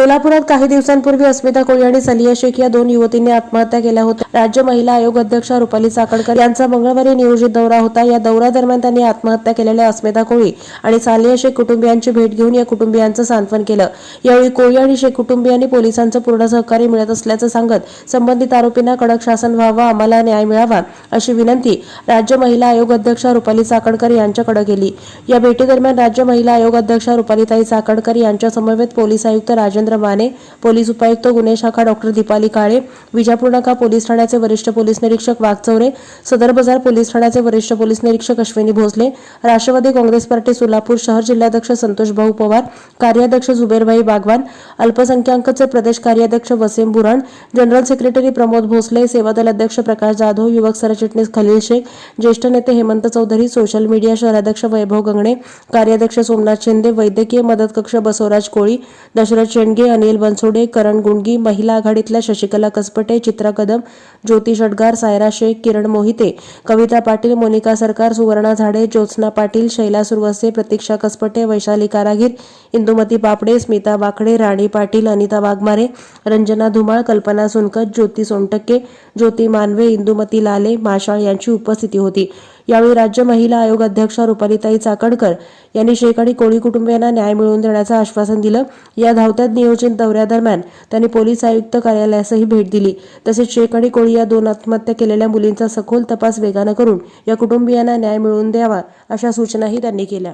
सोलापुरात काही दिवसांपूर्वी अस्मिता कोळी आणि सलिया शेख या दोन युवतींनी आत्महत्या केल्या होत्या. राज्य महिला आयोग अध्यक्षा रुपाली चाकणकर यांचा मंगळवारी नियोजित दौरा होता. या दौऱ्यादरम्यान त्यांनी आत्महत्या केलेल्या अस्मिता कोळी आणि सालिया शेख कुटुंबियांची भेट घेऊन या कुटुंबियांचं सांत्वन केलं. यावेळी कोळी आणि शेख कुटुंबियांनी पोलिसांचं पूर्ण सहकार्य मिळत असल्याचं सांगत संबंधित आरोपींना कडक शासन व्हावं आम्हाला न्याय मिळावा अशी विनंती राज्य महिला आयोग अध्यक्षा रुपाली चाकणकर यांच्याकडे केली. या भेटीदरम्यान राज्य महिला आयोग अध्यक्षा रुपालीताई चाकणकर यांच्या समवेत पोलीस आयुक्त राजेंद्र माने पोलीस उपायुक्त गुन्हे शाखा डॉक्टर दीपाली काळे विजापूर नाका पोलीस ठाण्याचे वरिष्ठ पोलीस निरीक्षक वाघचौरे सदर बाजार पोलीस ठाण्याचे वरिष्ठ पोलीस निरीक्षक अश्विनी भोसले राष्ट्रवादी काँग्रेस पार्टी सोलापूर शहर जिल्हाध्यक्ष संतोष भाऊ पवार कार्याध्यक्ष जुबेरभाई बागवान अल्पसंख्याकचे प्रदेश कार्याध्यक्ष वसीम बुराण जनरल सेक्रेटरी प्रमोद भोसले सेवादल अध्यक्ष प्रकाश जाधव युवक सरचिटणीस खलील शेख ज्येष्ठ नेते हेमंत चौधरी सोशल मीडिया शहराध्यक्ष वैभव गंगणे कार्याध्यक्ष सोमनाथ शिंदे वैद्यकीय मदत कक्ष बसवराज कोळी दशरथ शेंडगे अनिल बनसोडे करण गुंडगी महिला आघाडीतल्या शशिकला कसपटे चित्रा कदम ज्योती षटगार सायरा शेख किरण मोहिते कविता पाटील मोनिका सरकार सुवर्णा झाडे ज्योत्स्ना पाटील शैला सुरवसे प्रतीक्षा कसपटे वैशाली कारागीर इंदुमती पापडे स्मिता वाकडे राणी पाटील अनिता वाघमारे रंजना धुमाळ कल्पना सुनकत ज्योती सोनटक्के ज्योती मानवे इंदुमती लाले माशाळ यांची उपस्थिती होती. यावेळी राज्य महिला आयोग अध्यक्षा रुपालीताई चाकणकर यांनी शेख आणि कोळी कुटुंबियांना न्याय मिळवून देण्याचं आश्वासन दिलं. या धावत्यात नियोजित दौऱ्यादरम्यान त्यांनी पोलीस आयुक्त कार्यालयासही भेट दिली. तसेच शेख आणि कोळी या दोन आत्महत्या केलेल्या मुलींचा सखोल तपास वेगानं करून या कुटुंबियांना न्याय मिळवून द्यावा अशा सूचनाही त्यांनी केल्या.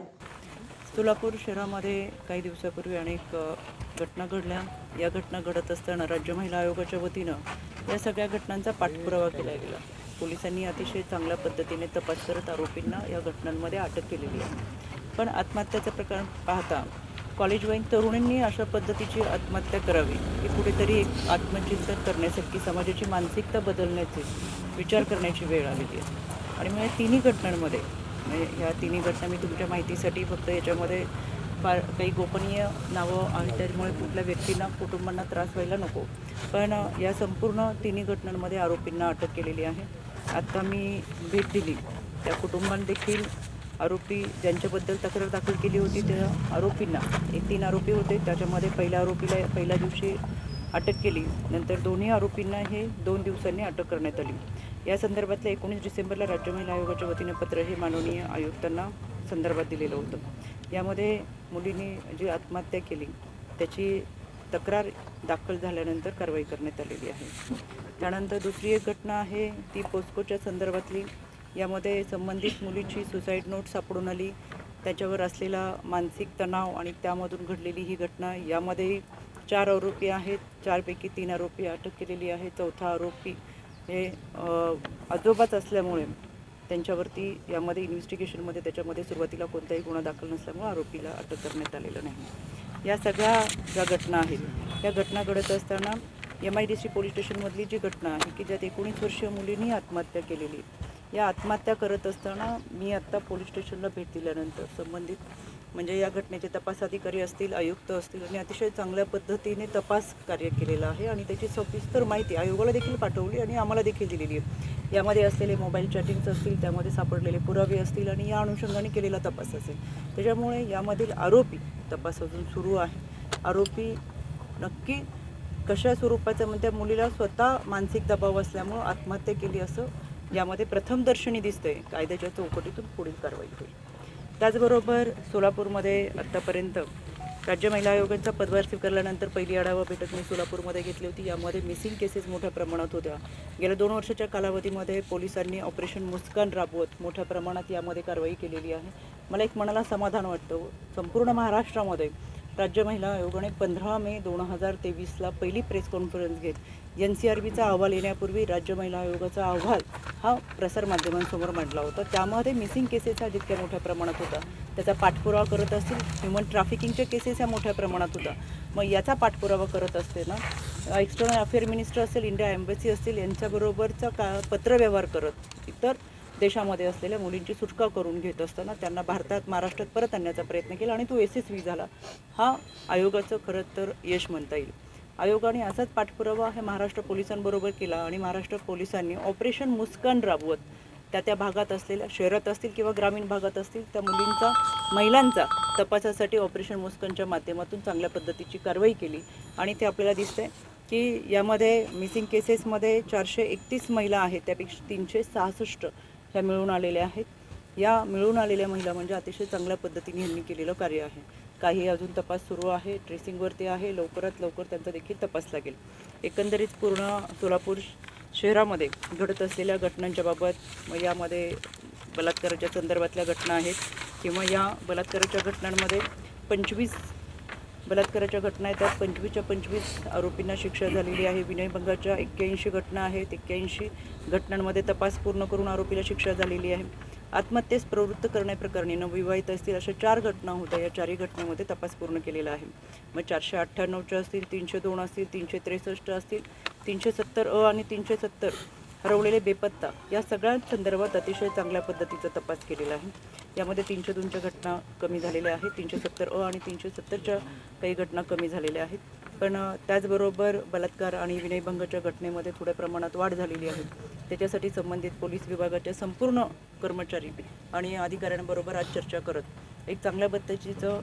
सोलापूर शहरामध्ये काही दिवसापूर्वी अनेक घटना घडल्या. या घटना घडत असताना राज्य महिला आयोगाच्या वतीनं या सगळ्या घटनांचा पाठपुरावा केला गेला. पोलिसांनी अतिशय चांगल्या पद्धतीने तपास करत आरोपींना या घटनांमध्ये अटक केलेली आहे. पण आत्महत्याचं प्रकरण पाहता कॉलेजवाईन तरुणींनी अशा पद्धतीची आत्महत्या करावी ही कुठेतरी एक आत्मचिंतन करण्यासाठी समाजाची मानसिकता बदलण्याचे विचार करण्याची वेळ आलेली आहे. आणि मग या तिन्ही घटनांमध्ये ह्या तिन्ही घटना मी तुमच्या माहितीसाठी फक्त याच्यामध्ये फार काही गोपनीय नावं आहेत. त्याच्यामुळे कुठल्या व्यक्तींना कुटुंबांना त्रास व्हायला नको. पण या संपूर्ण तिन्ही घटनांमध्ये आरोपींना अटक केलेली आहे. आत्ता मी भेट दिली. त्या कुटुंबांदेखील आरोपी ज्यांच्याबद्दल तक्रार दाखल केली होती त्या आरोपींना. एक तीन आरोपी होते. त्याच्यामध्ये पहिल्या आरोपीला पहिल्या दिवशी अटक केली. नंतर दोन्ही आरोपींना हे दोन दिवसांनी अटक करण्यात आली. या संदर्भातल्या एकोणीस डिसेंबरला राज्य महिला आयोगाच्या वतीने पत्र हे माननीय आयुक्तांना संदर्भात दिलेलं होतं. यामध्ये मुलींनी जी आत्महत्या केली त्याची तक्रार दाखल झाल्यानंतर कारवाई करण्यात आलेली आहे. त्यानंतर दुसरी एक घटना आहे ती पोस्कोच्या संदर्भातली. यामध्ये संबंधित मुलीची सुसाईड नोट सापडून आली. त्याच्यावर असलेला मानसिक तणाव आणि त्यामधून घडलेली ही घटना यामध्ये चार आरोपी आहेत. चारपैकी तीन आरोपी अटक केलेली आहे. चौथा आरोपी हे आजोबाच असल्यामुळे त्यांच्यावरती यामध्ये इन्व्हेस्टिगेशनमध्ये त्याच्यामध्ये सुरुवातीला कोणताही गुन्हा दाखल नसल्यामुळे आरोपीला अटक करण्यात आलेलं नाही. या सगळ्या ज्या घटना आहेत या घटना घडत असताना M I D C police स्टेशनमधली जी घटना आहे की ज्यात एकोणीस वर्षीय मुलींनी आत्महत्या केलेली या आत्महत्या करत असताना मी आत्ता पोलीस स्टेशनला भेट दिल्यानंतर संबंधित म्हणजे या घटनेचे तपास अधिकारी असतील आयुक्त असतील आणि अतिशय चांगल्या पद्धतीने तपास कार्य केलेला आहे आणि त्याची सविस्तर माहिती आयोगाला देखील पाठवली आणि आम्हाला देखील दिलेली आहे. यामध्ये असलेले मोबाईल चॅटिंग्स असतील त्यामध्ये सापडलेले पुरावे असतील आणि या अनुषंगाने केलेला तपास असेल. त्याच्यामुळे यामधील आरोपी तपास अजून सुरू आहे. आरोपी नक्की कशा स्वरूपाचं म्हणजे त्या मुलीला स्वतः मानसिक दबाव असल्यामुळं आत्महत्या केली असं यामध्ये प्रथमदर्शनी दिसतंय. कायद्याच्या चौकटीतून पुढील कारवाई होईल. त्याचबरोबर सोलापूरमध्ये आत्तापर्यंत राज्य महिला आयोगाचा पदभार स्वीकारल्यानंतर पहिली आढावा बैठक मी सोलापूरमध्ये घेतली होती. यामध्ये मिसिंग केसेस मोठ्या प्रमाणात होत्या. गेल्या दोन वर्षाच्या कालावधीमध्ये पोलिसांनी ऑपरेशन मुस्कान राबवत मोठ्या प्रमाणात यामध्ये कारवाई केलेली आहे. मला एक मनाला समाधान वाटतं. संपूर्ण महाराष्ट्रामध्ये राज्य महिला आयोगाने पंधरा मे दोन हजार तेवीसला पहिली प्रेस कॉन्फरन्स घेत एन सी आर बीचा अहवाल येण्यापूर्वी राज्य महिला आयोगाचा अहवाल हा प्रसारमाध्यमांसमोर मांडला होता. त्यामध्ये मिसिंग केसेस हा जितक्या मोठ्या प्रमाणात होता त्याचा पाठपुरावा करत असतील ह्युमन ट्रॅफिकिंगच्या केसेस ह्या मोठ्या प्रमाणात होता मग याचा पाठपुरावा करत असते ना एक्सटर्नल अफेअर मिनिस्टर असेल इंडिया एम्बसी असतील यांच्याबरोबरचा का पत्रव्यवहार करत इतर देशामध्ये असलेल्या मुलींची सुटका करून घेत असताना त्यांना भारतात महाराष्ट्रात परत आणण्याचा प्रयत्न केला आणि तो यशस्वी झाला. हा आयोगाचं खरं तर यश म्हणता येईल. आयोगाने असाच पाठपुरावा हे महाराष्ट्र पोलिसांबरोबर केला आणि महाराष्ट्र पोलिसांनी ऑपरेशन मुस्कान राबवत त्या त्या भागात असलेल्या शहरात असतील किंवा ग्रामीण भागात असतील त्या मुलींचा महिलांचा तपासासाठी ऑपरेशन मुस्कनच्या माध्यमातून चांगल्या पद्धतीची कारवाई केली. आणि ते आपल्याला दिसतंय की यामध्ये मिसिंग केसेसमध्ये चारशे एकतीस महिला आहेत त्यापेक्षा तीनशे सहासष्ट ह्या मिळून आलेल्या आहेत. या मिळून आलेल्या महिला म्हणजे अतिशय चांगल्या पद्धतीने यांनी केलेलं कार्य आहे. काही अजून तपास सुरू आहे. ट्रेसिंगवरती आहे. लवकरात लवकर त्यांचा देखील तपास लागेल. एकंदरीत पूर्ण सोलापूर शहरामध्ये घडत असलेल्या घटनांच्या बाबत मग यामध्ये बलात्काराच्या संदर्भातल्या घटना आहेत किंवा या बलात्काराच्या घटनांमध्ये पंचवीस बलात्काराच्या घटना आहेत त्यात पंचवीसच्या पंचवीस आरोपींना शिक्षा झालेली आहे. विनयभंगाच्या एक्क्याऐंशी घटना आहेत. एक्क्याऐंशी घटनांमध्ये तपास पूर्ण करून आरोपीला शिक्षा झालेली आहे. आत्महत्येस प्रवृत्त करण्याप्रकरणी नवविवाहित असतील अशा चार घटना होत्या. या चारही घटनेमध्ये तपास पूर्ण केलेला आहे. मग चारशे अठ्ठ्याण्णवच्या असतील तीनशे दोन असतील तीनशे त्रेसष्ट असतील तीनशे सत्तर अ आणि तीनशे सत्तर हरवलेले बेपत्ता या सगळ्या संदर्भात अतिशय चांगल्या पद्धतीचा तपास केलेला आहे. यामध्ये तीनशे दोनच्या घटना कमी झालेल्या आहेत. तीनशे सत्तर अ आणि तीनशे सत्तरच्या काही घटना कमी झालेल्या आहेत. पण त्याचबरोबर बलात्कार आणि विनयभंगाच्या घटनेमध्ये थोड्या प्रमाणात वाढ झालेली आहे. त्याच्यासाठी संबंधित पोलीस विभागाच्या संपूर्ण कर्मचारी आणि अधिकाऱ्यांबरोबर आज चर्चा करत एक चांगल्या पद्धतीचं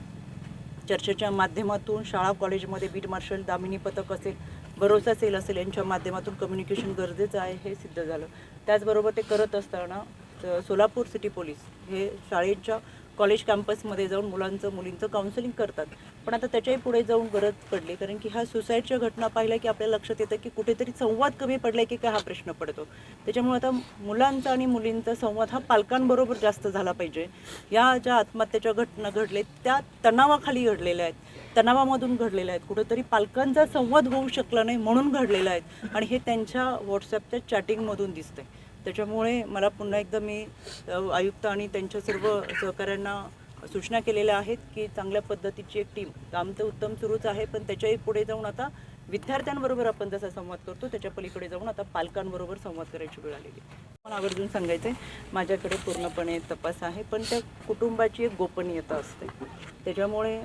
चर्चेच्या माध्यमातून शाळा कॉलेजमध्ये बीट मार्शल दामिनी पथक असेल भरोसा सेल असेल यांच्या माध्यमातून कम्युनिकेशन गरजेचं आहे हे सिद्ध झालं. त्याचबरोबर ते करत असताना सोलापूर सिटी पोलीस हे शाळेच्या कॉलेज कॅम्पसमध्ये जाऊन मुलांचं मुलींचं काउन्सिलिंग करतात. पण आता त्याच्याही पुढे जाऊन गरज पडली. कारण की ह्या सुसाईडच्या घटना पाहिल्या की आपल्या लक्षात येतं की कुठेतरी संवाद कमी पडला की काय हा प्रश्न पडतो. त्याच्यामुळे आता मुलांचा आणि मुलींचा संवाद हा पालकांबरोबर जास्त झाला पाहिजे. या ज्या आत्महत्याच्या घटना घडलेत त्या तणावाखाली घडलेल्या आहेत. तणावामधून घडलेल्या आहेत. कुठेतरी पालकांचा संवाद होऊ शकला नाही म्हणून घडलेला आहेत आणि हे त्यांच्या व्हॉट्सॲपच्या चॅटिंगमधून दिसतंय. त्याच्यामुळे मला पुन्हा एकदा मी आयुक्त आणि त्यांच्या सर्व सहकाऱ्यांना सूचना केलेल्या आहेत की चांगल्या पद्धतीची एक टीम काम तर उत्तम सुरूच आहे पण त्याच्याही पुढे जाऊन आता विद्यार्थ्यांबरोबर आपण जसा संवाद करतो त्याच्या पलीकडे जाऊन आता पालकांबरोबर संवाद करायची वेळ आलेली आहे. मला आवर्जून सांगायचं आहे माझ्याकडे पूर्णपणे तपास आहे पण त्या कुटुंबाची एक गोपनीयता असते. त्याच्यामुळे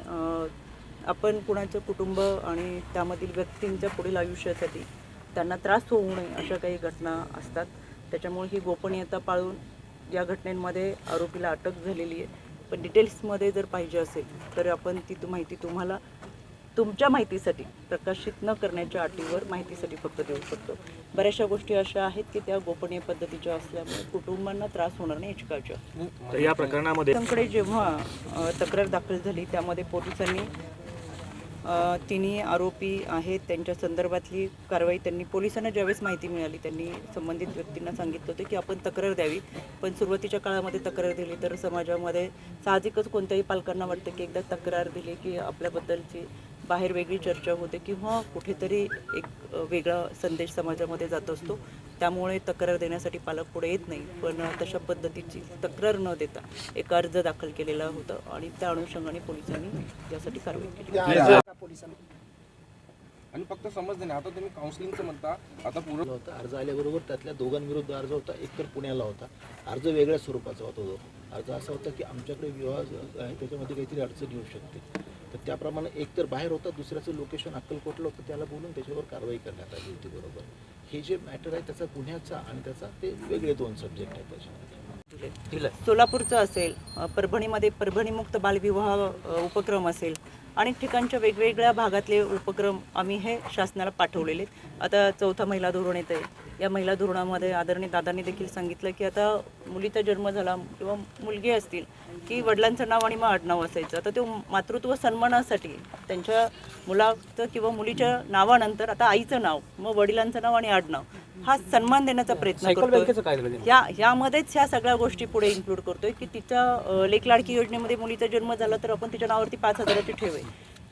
आपण कुणाचं कुटुंब आणि त्यामधील व्यक्तींच्या पुढील आयुष्यासाठी त्यांना त्रास होऊ नये अशा काही घटना असतात. त्याच्यामुळे ही गोपनीयता पाळून या घटनेमध्ये आरोपीला अटक झालेली आहे. पण डिटेल्समध्ये जर पाहिजे असेल तर आपण ती तु- माहिती तुम्हाला तुमच्या माहितीसाठी प्रकाशित न करण्याच्या अटीवर माहितीसाठी फक्त देऊ शकतो. बऱ्याचशा गोष्टी अशा आहेत की त्या गोपनीय पद्धतीच्या असल्यामुळे कुटुंबांना त्रास होणार नाही याची काळजी. या प्रकरणामध्ये जेव्हा तक्रार दाखल झाली त्यामध्ये पोलिसांनी तिन्ही आरोपी आहेत. त्यांच्या संदर्भातली कारवाई त्यांनी पोलिसांना ज्यावेळेस माहिती मिळाली त्यांनी संबंधित व्यक्तींना सांगितलं होतं की आपण तक्रार द्यावी. पण सुरुवातीच्या काळामध्ये तक्रार दिली तर समाजामध्ये साहजिकच कोणत्याही पालकांना वाटतं की एकदा तक्रार दिली की आपल्याबद्दलची बाहेर वेगळी चर्चा होते किंवा कुठेतरी एक वेगळा संदेश समाजामध्ये जात असतो. त्यामुळे तक्रार देण्यासाठी पालक पुढे येत नाही पण तशा पद्धतीची तक्रार न देता एक अर्ज दाखल केलेला होता आणि त्या अनुषंगाने पोलिसांनी यासाठी कारवाई केली. आणि फक्त समजलं नाही आता तुम्ही काउन्सिलिंगचं म्हणता आता पूर्ण होता अर्ज आल्याबरोबर त्यातल्या दोघांविरुद्ध अर्ज होता एक तर पुण्याला होता. अर्ज वेगळ्या स्वरूपाचा होता तो. अर्ज असा होता की आमच्याकडे विवाह त्याच्यामध्ये काहीतरी अडचण येऊ शकते. तर त्याप्रमाणे एक तर बाहेर होता दुसऱ्याचं लोकेशन अक्कलकोटला होतं त्याला बोलून त्याच्यावर कारवाई करण्यात आली होती बरोबर. हे जे मॅटर आहे त्याचा गुन्ह्याचा आणि त्याचा ते वेगळे दोन सब्जेक्ट आहेत त्याच्यामध्ये. सोलापूरचं असेल परभणीमध्ये परभणीमुक्त बालविवाह उपक्रम असेल अनेक ठिकाणच्या वेगवेगळ्या भागातले उपक्रम आम्ही हे शासनाला पाठवलेले आता चौथा महिला धोरण येतं आहे या महिला धोरणामध्ये आदरणीय दादांनी देखील सांगितलं की आता मुलीचा जन्म झाला किंवा मुलगी असतील की वडिलांचं नाव आणि मग आडनाव असायचं. आता ते मातृत्व सन्मानासाठी त्यांच्या मुलाचं किंवा मुलीच्या नावानंतर आता आईचं नाव मग वडिलांचं नाव आणि आडनाव हा सन्मान देण्याचा प्रयत्न करतो या यामध्येच ह्या सगळ्या गोष्टी पुढे इन्क्लूड करतोय की तिच्या लेक लाडकी योजनेमध्ये मुलीचा जन्म झाला तर आपण तिच्या नावावरती पाच हजाराची ठेव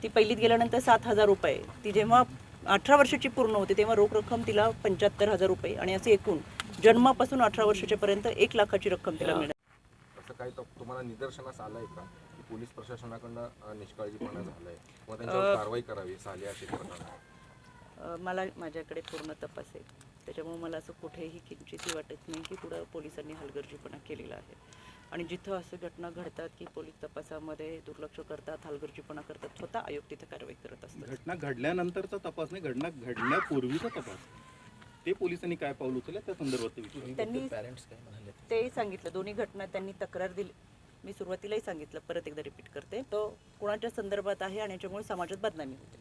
ती पहिलीत गेल्यानंतर सात हजार रुपये ती जेव्हा अठरा वर्षाची पूर्ण होते तेव्हा रोख रक्कम तिला पंच्याहत्तर हजार रुपये आणि असे एकूण जन्मापासून अठरा वर्षाच्या पर्यंत एक लाखाची रक्कम तिला मिळणार असं काही तुम्हाला निदर्शनास आलंय का? की पोलीस प्रशासनाकडनं निष्काळजीपणा झालाय. किंवा त्यांच्यावर कारवाई करावी सालिया प्रकरण अ, मला माझ्याकडे पूर्ण तपास आहे. त्याच्यामुळे मला असं कुठेही किंचितही वाटत नाही की पुढं पोलिसांनी हलगर्जीपणा केलेला आहे. आणि जिथं असं घटना घडतात की पोलीस तपासामध्ये दुर्लक्ष करतात हलगर्जीपणा करतात स्वतः आयोग तिथे कारवाई करत असतात. घटना घडल्यानंतरचा तपास नाही घटना घडण्यापूर्वीचा तपास. ते पोलिसांनी काय पाऊल उचललं त्या संदर्भात. त्यांनी पॅरेंट्स काय म्हणाले? ते सांगितलं दोन्ही घटना त्यांनी तक्रार दिली. मी सुरुवातीलाही सांगितलं परत एकदा रिपीट करते. तो कुणाच्या संदर्भात आहे आणि याच्यामुळे समाजात बदनामी होते.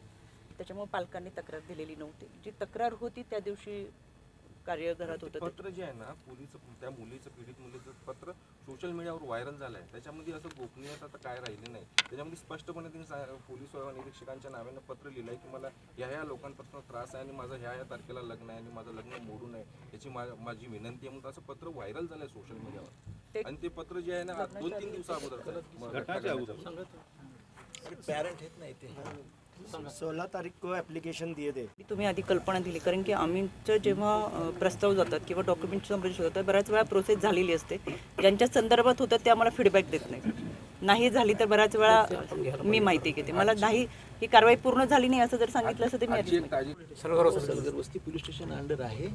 त्याच्यामुळे पालकांनी तक्रार दिलेली नव्हती. जी तक्रार होती त्या दिवशी कार्यघरात होतं ते. पत्र जे आहे ना पोलीस त्या मुलीचं पीडित मुलीचं पत्र सोशल मीडियावर व्हायरल झालं आहे त्याच्यामध्ये असं गोपनीयता तर काय राहिली नाही. त्याच्यामध्ये स्पष्टपणे त्यांनी सा- पोलीस निरीक्षकांच्या नावानं पत्र लिहिलं आहे की मला ह्या ह्या लोकांपासून त्रास आहे आणि माझं ह्या ह्या तारखेला लग्न आहे आणि माझं लग्न मोडू नये याची मा- माझी विनंती आहे म्हणून असं पत्र व्हायरल झालं आहे सोशल मीडियावर आणि ते पत्र जे आहे ना दोन तीन दिवसा अगोदर. घटनाच्या अगोदर पॅरेंट आहेत नाही ते सोलह तारीख को एप्लीकेशन दिए थे. तुम्ही आधी कल्पना दिली कारण की आम्हीचं जेव्हा प्रस्ताव जातात किंवा डॉक्युमेंट संबंधित होतात बऱ्याच वेळा प्रोसेस झालेली असते. ज्यांच्या संदर्भात होतं ते आम्हाला फीडबॅक देत नाही नाही झाली तर बऱ्याच वेळा मी माहिती घेते. मला नाही ही कारवाई पूर्ण झाली नाही असं जर सांगितलं असतं तर मी वस्ती पोलीस स्टेशन अंडर आहे.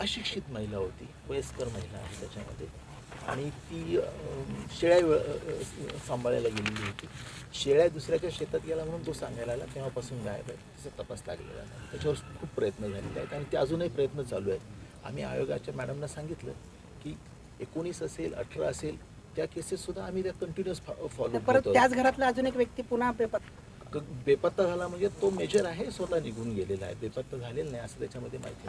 अशिक्षित महिला होती वयस्कर महिला आहे त्याच्यामध्ये. आणि ती शेळ्या सांभाळायला गेलेली होती. शेळ्या दुसऱ्याच्या शेतात गेला म्हणून तो सांगायला आला तेव्हापासून गायब आहे. त्याचा तपास लागलेला नाही. त्याच्यावर खूप प्रयत्न झालेले आहेत आणि ते अजूनही प्रयत्न चालू आहेत. आम्ही आयोगाच्या मॅडमना सांगितलं की एकोणीस असेल अठरा असेल त्या केसेससुद्धा आम्ही त्या कंटिन्युअस फॉलो परत त्याच घरातला अजून एक व्यक्ती पुन्हा बेपत्ता क- बेपत्ता झाला म्हणजे तो मेजर आहे स्वतः निघून गेलेला आहे. बेपत्ता झालेला नाही असं त्याच्यामध्ये माहिती